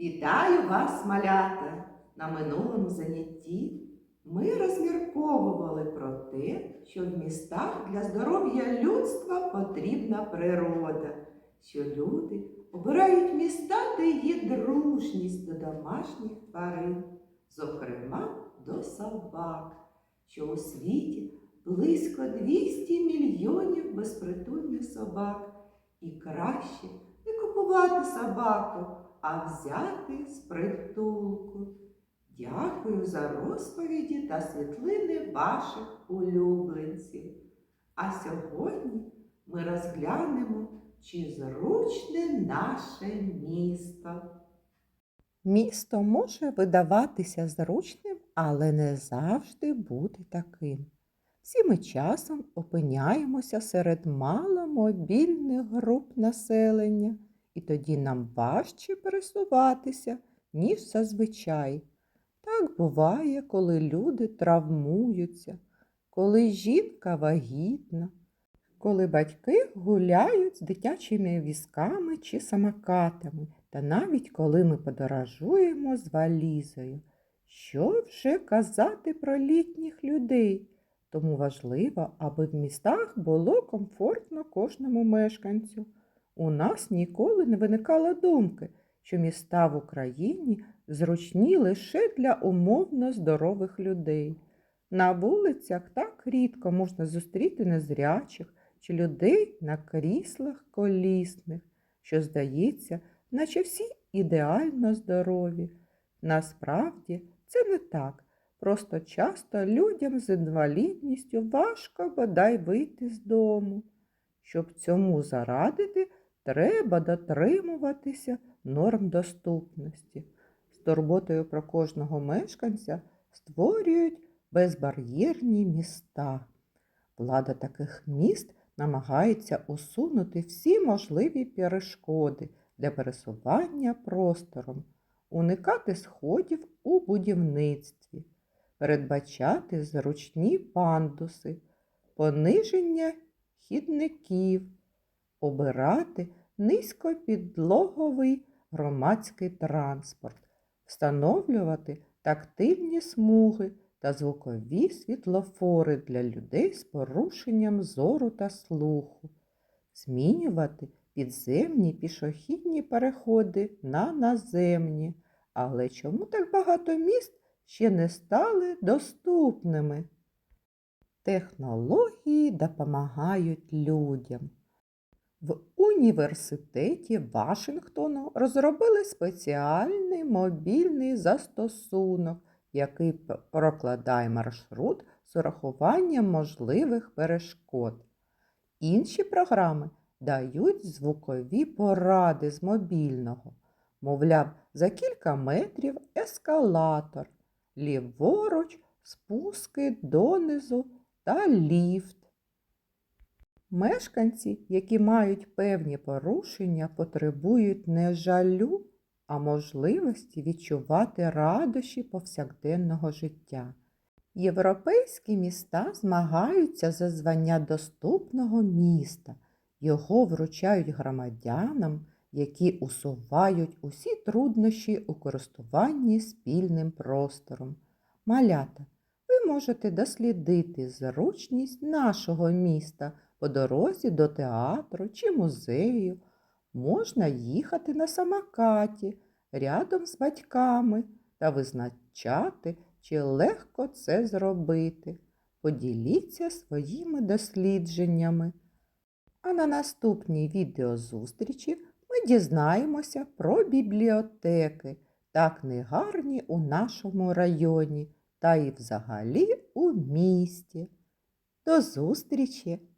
Вітаю вас, малята! На минулому занятті ми розмірковували про те, що в містах для здоров'я людства потрібна природа, що люди обирають міста, де є дружність до домашніх тварин, зокрема до собак, що у світі близько 200 мільйонів безпритульних собак, і краще не купувати собаку а взяти з притулку. Дякую за розповіді та світлини ваших улюбленців. А сьогодні ми розглянемо, чи зручне наше місто. Місто може видаватися зручним, але не завжди бути таким. Всі ми часом опиняємося серед маломобільних груп населення, і тоді нам важче пересуватися, ніж зазвичай. Так буває, коли люди травмуються, коли жінка вагітна, коли батьки гуляють з дитячими візками чи самокатами, та навіть коли ми подорожуємо з валізою. Що вже казати про літніх людей? Тому важливо, аби в містах було комфортно кожному мешканцю. У нас ніколи не виникало думки, що міста в Україні зручні лише для умовно здорових людей. На вулицях так рідко можна зустріти незрячих чи людей на кріслах колісних, що здається, наче всі ідеально здорові. Насправді це не так. Просто часто людям з інвалідністю важко бодай вийти з дому. Щоб цьому зарадити, треба дотримуватися норм доступності. З турботою про кожного мешканця створюють безбар'єрні міста. Влада таких міст намагається усунути всі можливі перешкоди для пересування простором, уникати сходів у будівництві, передбачати зручні пандуси, пониження хідників, обирати низькопідлоговий громадський транспорт, встановлювати тактильні смуги та звукові світлофори для людей з порушенням зору та слуху, змінювати підземні пішохідні переходи на наземні. Але чому так багато міст ще не стали доступними? Технології допомагають людям. В університеті Вашингтону розробили спеціальний мобільний застосунок, який прокладає маршрут з урахуванням можливих перешкод. Інші програми дають звукові поради з мобільного. Мовляв, за кілька метрів ескалатор, ліворуч спуски донизу та ліфт. Мешканці, які мають певні порушення, потребують не жалю, а можливості відчувати радощі повсякденного життя. Європейські міста змагаються за звання доступного міста. Його вручають громадянам, які усувають усі труднощі у користуванні спільним простором. Малята, ви можете дослідити зручність нашого міста по дорозі до театру чи музею. Можна їхати на самокаті рядом з батьками та визначати, чи легко це зробити. Поділіться своїми дослідженнями. А на наступній відеозустрічі ми дізнаємося про бібліотеки та книгарні у нашому районі та і взагалі у місті. До зустрічі!